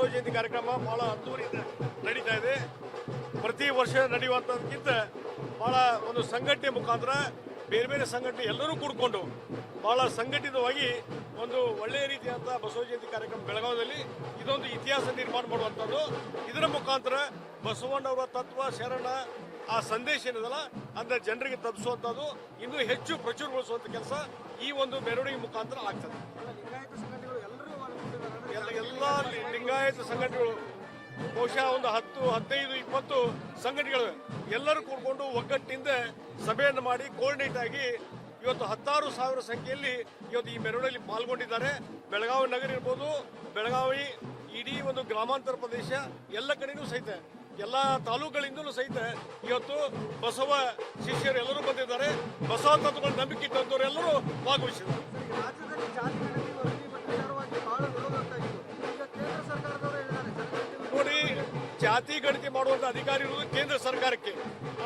ಬಸವ ಜಯಂತಿ ಕಾರ್ಯಕ್ರಮ ಬಹಳ ಅದ್ದೂರಿಯಿಂದ ನಡೀತಾ ಇದೆ. ಪ್ರತಿ ವರ್ಷ ನಡೆಯುವಂಥದ್ಕಿಂತ ಬಹಳ ಒಂದು ಸಂಘಟನೆ ಮುಖಾಂತರ ಬೇರೆ ಬೇರೆ ಸಂಘಟನೆ ಎಲ್ಲರೂ ಕೂಡ್ಕೊಂಡು ಬಹಳ ಸಂಘಟಿತವಾಗಿ ಒಂದು ಒಳ್ಳೆಯ ರೀತಿಯಾದಂಥ ಬಸವ ಜಯಂತಿ ಕಾರ್ಯಕ್ರಮ ಬೆಳಗಾವಿಯಲ್ಲಿ ಇದೊಂದು ಇತಿಹಾಸ ನಿರ್ಮಾಣ ಮಾಡುವಂಥದ್ದು ಇದರ ಮುಖಾಂತರ ಬಸವಣ್ಣವರ ತತ್ವ, ಶರಣ ಆ ಸಂದೇಶ ಏನಿದಲ್ಲ, ಅದನ್ನ ಜನರಿಗೆ ತಪ್ಪಿಸುವಂಥದ್ದು ಇನ್ನೂ ಹೆಚ್ಚು ಪ್ರಚುರಗೊಳಿಸುವಂಥ ಕೆಲಸ ಈ ಒಂದು ಮೆರವಣಿಗೆ ಮುಖಾಂತರ ಆಗ್ತದೆ. ಲಿಂಗಾಯತ ಸಂಘಟನೆಗಳು ಬಹುಶಃ ಒಂದು ಹತ್ತು, ಹದಿನೈದು, ಇಪ್ಪತ್ತು ಸಂಘಟನೆಗಳು ಎಲ್ಲರೂ ಕೂಡಿಕೊಂಡು ಒಗ್ಗಟ್ಟಿನಿಂದ ಸಭೆಯನ್ನು ಮಾಡಿ ಕೋರ್ಡಿನೇಟ್ ಆಗಿ ಇವತ್ತು ಹತ್ತಾರು ಸಾವಿರ ಸಂಖ್ಯೆಯಲ್ಲಿ ಇವತ್ತು ಈ ಮೆರವಣಿಗೆಯಲ್ಲಿ ಪಾಲ್ಗೊಂಡಿದ್ದಾರೆ. ಬೆಳಗಾವಿ ನಗರ ಇರ್ಬೋದು, ಬೆಳಗಾವಿ ಇಡೀ ಒಂದು ಗ್ರಾಮಾಂತರ ಪ್ರದೇಶ ಎಲ್ಲ ಕಡೆನೂ ಸಹಿತ, ಎಲ್ಲ ತಾಲೂಕುಗಳಿಂದಲೂ ಸಹಿತ ಇವತ್ತು ಬಸವ ಶಿಷ್ಯರು ಎಲ್ಲರೂ ಬಂದಿದ್ದಾರೆ. ಬಸವ ತತ್ವಗಳ ನಂಬಿಕೆ ಇಟ್ಟಂತವರೆಲ್ಲರೂ ಭಾಗವಹಿಸಿದ್ದಾರೆ. ಜಾತಿ ಗಣತಿ ಮಾಡುವಂತ ಅಧಿಕಾರಿ ಇರುವುದು ಕೇಂದ್ರ ಸರ್ಕಾರಕ್ಕೆ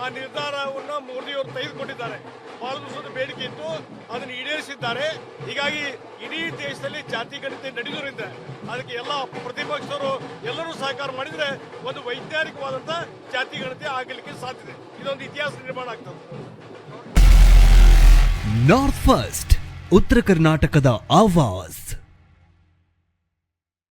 ಆ ನಿರ್ಧಾರವನ್ನು ಮೋದಿಯವರು ತೆಗೆದುಕೊಂಡಿದ್ದಾರೆ. ಬಹಳ ದಿವಸದ ಬೇಡಿಕೆ ಇತ್ತು ಅದನ್ನು ಈಡೇರಿಸಿದ್ದಾರೆ. ಹೀಗಾಗಿ ಇಡೀ ದೇಶದಲ್ಲಿ ಜಾತಿ ಗಣತಿ ನಡೆಯುವುದರಿಂದ ಅದಕ್ಕೆ ಎಲ್ಲ ಪ್ರತಿಪಕ್ಷರು ಎಲ್ಲರೂ ಸಹಕಾರ ಮಾಡಿದ್ರೆ ಒಂದು ವೈಜ್ಞಾನಿಕವಾದಂಥ ಜಾತಿ ಗಣತಿ ಆಗಲಿಕ್ಕೆ ಸಾಧ್ಯತೆ ಇದೊಂದು ಇತಿಹಾಸ ನಿರ್ಮಾಣ ಆಗ್ತದೆ. ನಾರ್ತ್ ಫಸ್ಟ್ ಉತ್ತರ ಕರ್ನಾಟಕದ ಆವಾಜ್